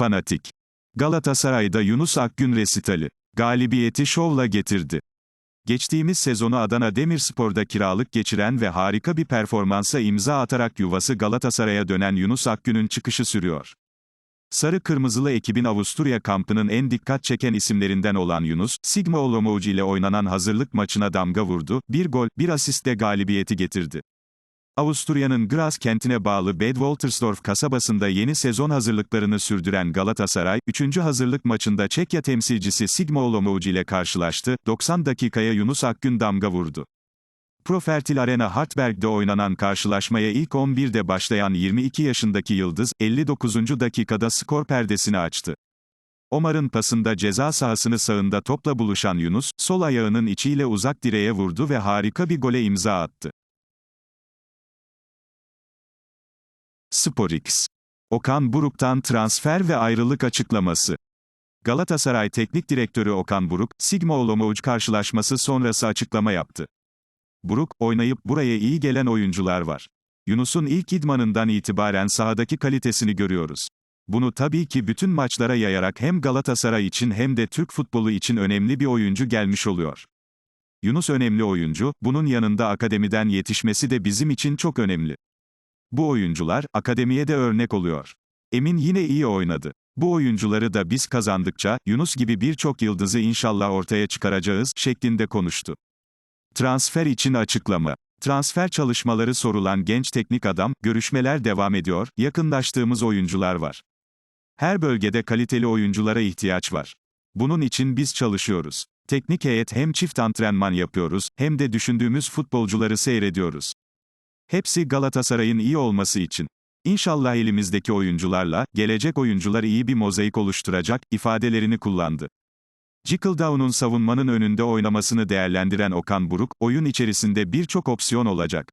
Fanatik. Galatasaray'da Yunus Akgün resitali. Galibiyeti şovla getirdi. Geçtiğimiz sezonu Adana Demirspor'da kiralık geçiren ve harika bir performansa imza atarak yuvası Galatasaray'a dönen Yunus Akgün'ün çıkışı sürüyor. Sarı Kırmızılı ekibin Avusturya kampının en dikkat çeken isimlerinden olan Yunus, Sigma Olomouc ile oynanan hazırlık maçına damga vurdu, bir gol, bir asistle galibiyeti getirdi. Avusturya'nın Graz kentine bağlı Bad Woltersdorf kasabasında yeni sezon hazırlıklarını sürdüren Galatasaray, 3. hazırlık maçında Çekya temsilcisi Sigma Olomouc ile karşılaştı, 90 dakikaya Yunus Akgün damga vurdu. Profertil Arena Hartberg'de oynanan karşılaşmaya ilk 11'de başlayan 22 yaşındaki Yıldız, 59. dakikada skor perdesini açtı. Omar'ın pasında ceza sahasını sağında topla buluşan Yunus, sol ayağının içiyle uzak direğe vurdu ve harika bir gole imza attı. SporX. Okan Buruk'tan transfer ve ayrılık açıklaması. Galatasaray Teknik Direktörü Okan Buruk, Sigma Olomouc karşılaşması sonrası açıklama yaptı. Buruk, oynayıp buraya iyi gelen oyuncular var. Yunus'un ilk idmanından itibaren sahadaki kalitesini görüyoruz. Bunu tabii ki bütün maçlara yayarak hem Galatasaray için hem de Türk futbolu için önemli bir oyuncu gelmiş oluyor. Yunus önemli oyuncu, bunun yanında akademiden yetişmesi de bizim için çok önemli. Bu oyuncular, akademiye de örnek oluyor. Emin yine iyi oynadı. Bu oyuncuları da biz kazandıkça, Yunus gibi birçok yıldızı inşallah ortaya çıkaracağız, şeklinde konuştu. Transfer için açıklama. Transfer çalışmaları sorulan genç teknik adam, görüşmeler devam ediyor, yakınlaştığımız oyuncular var. Her bölgede kaliteli oyunculara ihtiyaç var. Bunun için biz çalışıyoruz. Teknik heyet hem çift antrenman yapıyoruz, hem de düşündüğümüz futbolcuları seyrediyoruz. Hepsi Galatasaray'ın iyi olması için. İnşallah elimizdeki oyuncularla, gelecek oyuncular iyi bir mozaik oluşturacak, ifadelerini kullandı. Jickledown'un savunmanın önünde oynamasını değerlendiren Okan Buruk, oyun içerisinde birçok opsiyon olacak.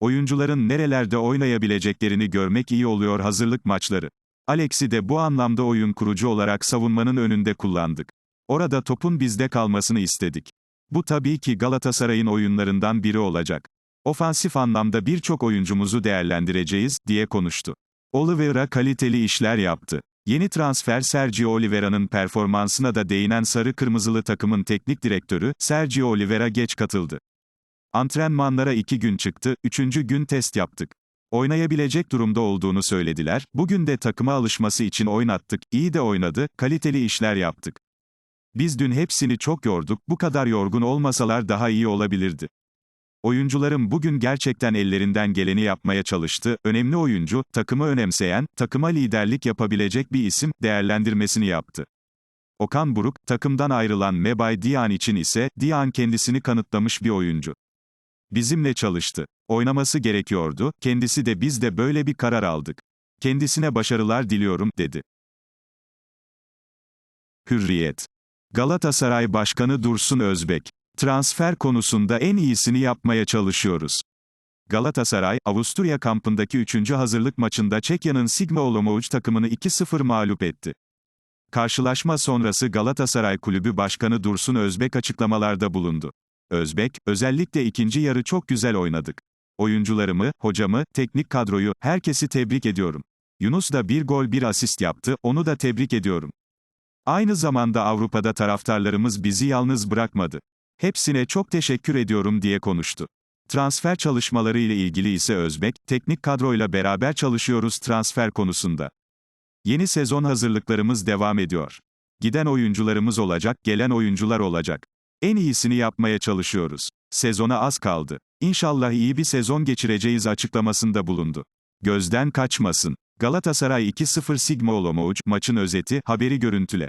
Oyuncuların nerelerde oynayabileceklerini görmek iyi oluyor hazırlık maçları. Alex'i de bu anlamda oyun kurucu olarak savunmanın önünde kullandık. Orada topun bizde kalmasını istedik. Bu tabii ki Galatasaray'ın oyunlarından biri olacak. Ofansif anlamda birçok oyuncumuzu değerlendireceğiz, diye konuştu. Oliveira kaliteli işler yaptı. Yeni transfer Sergio Oliveira'nın performansına da değinen sarı kırmızılı takımın teknik direktörü, Sergio Oliveira geç katıldı. Antrenmanlara iki gün çıktı, üçüncü gün test yaptık. Oynayabilecek durumda olduğunu söylediler, bugün de takıma alışması için oynattık, iyi de oynadı, kaliteli işler yaptık. Biz dün hepsini çok yorduk, bu kadar yorgun olmasalar daha iyi olabilirdi. Oyuncularım bugün gerçekten ellerinden geleni yapmaya çalıştı, önemli oyuncu, takımı önemseyen, takıma liderlik yapabilecek bir isim, değerlendirmesini yaptı. Okan Buruk, takımdan ayrılan Mebay Dian için ise, Dian kendisini kanıtlamış bir oyuncu. Bizimle çalıştı. Oynaması gerekiyordu, kendisi de biz de böyle bir karar aldık. Kendisine başarılar diliyorum, dedi. Hürriyet. Galatasaray Başkanı Dursun Özbek. Transfer konusunda en iyisini yapmaya çalışıyoruz. Galatasaray, Avusturya kampındaki 3. hazırlık maçında Çekya'nın Sigma Olomouc takımını 2-0 mağlup etti. Karşılaşma sonrası Galatasaray Kulübü Başkanı Dursun Özbek açıklamalarda bulundu. Özbek, özellikle ikinci yarı çok güzel oynadık. Oyuncularımı, hocamı, teknik kadroyu, herkesi tebrik ediyorum. Yunus da bir gol bir asist yaptı, onu da tebrik ediyorum. Aynı zamanda Avrupa'da taraftarlarımız bizi yalnız bırakmadı. Hepsine çok teşekkür ediyorum diye konuştu. Transfer çalışmaları ile ilgili ise Özbek, teknik kadroyla beraber çalışıyoruz transfer konusunda. Yeni sezon hazırlıklarımız devam ediyor. Giden oyuncularımız olacak, gelen oyuncular olacak. En iyisini yapmaya çalışıyoruz. Sezona az kaldı. İnşallah iyi bir sezon geçireceğiz açıklamasında bulundu. Gözden kaçmasın. Galatasaray 2-0 Sigma Olomouc maçın özeti, haberi görüntüle.